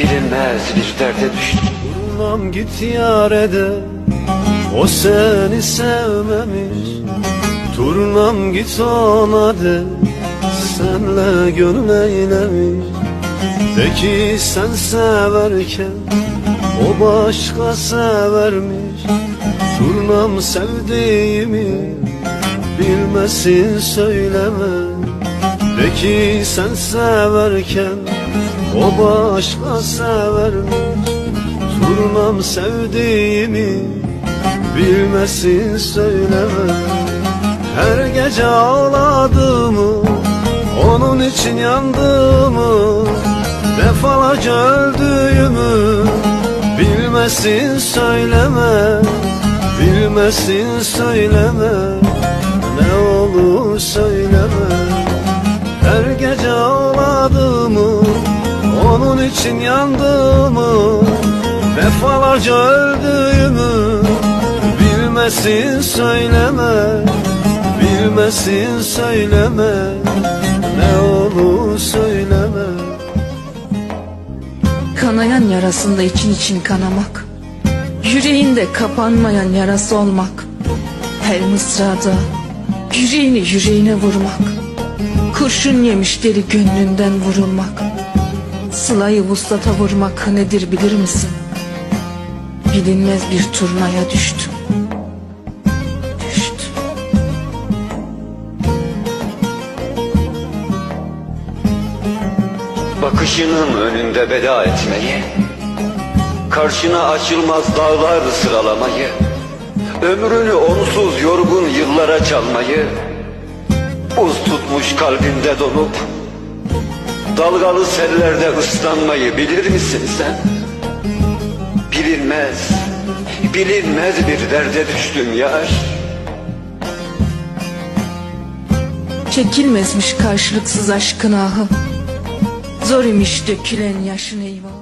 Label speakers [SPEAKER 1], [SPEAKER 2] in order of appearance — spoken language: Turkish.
[SPEAKER 1] Bilinmez bir derde düştüm.
[SPEAKER 2] Turnam git yarede O seni sevmemiş. Turnam git ona de Senle gönül eylemiş. De sen severken O başka severmiş. Turnam sevdiğimi Bilmesin söyleme. De ki sen severken O başka severmiş Turnam sevdiğimi bilmesin söyleme Her gece ağladığımı Onun için yandığımı Defalarca öldüğümü Bilmesin söyleme Bilmesin söyleme Ne olur söyleme İçin yandığımı Defalarca öldüğümü Bilmesin söyleme Bilmesin söyleme Ne olur söyleme.
[SPEAKER 3] Kanayan yarasında için için kanamak Yüreğinde kapanmayan yarası olmak Her mısrada Yüreğini yüreğine vurmak Kurşun yemişleri gönlünden vurulmak Sılayı vuslata vurmak nedir bilir misin? Bilinmez bir turnaya düştüm Düştüm
[SPEAKER 1] Bakışının önünde veda etmeyi Karşına açılmaz dağlar sıralamayı Ömrünü onsuz yorgun yıllara çalmayı Buz tutmuş kalbinde donup Dalgalı sellerde ıslanmayı bilir misin sen? Bilinmez, bilinmez bir derde düştüm yar.
[SPEAKER 3] Çekilmezmiş karşılıksız aşkın ahı. Zor imiş dökülen yaşın eyvah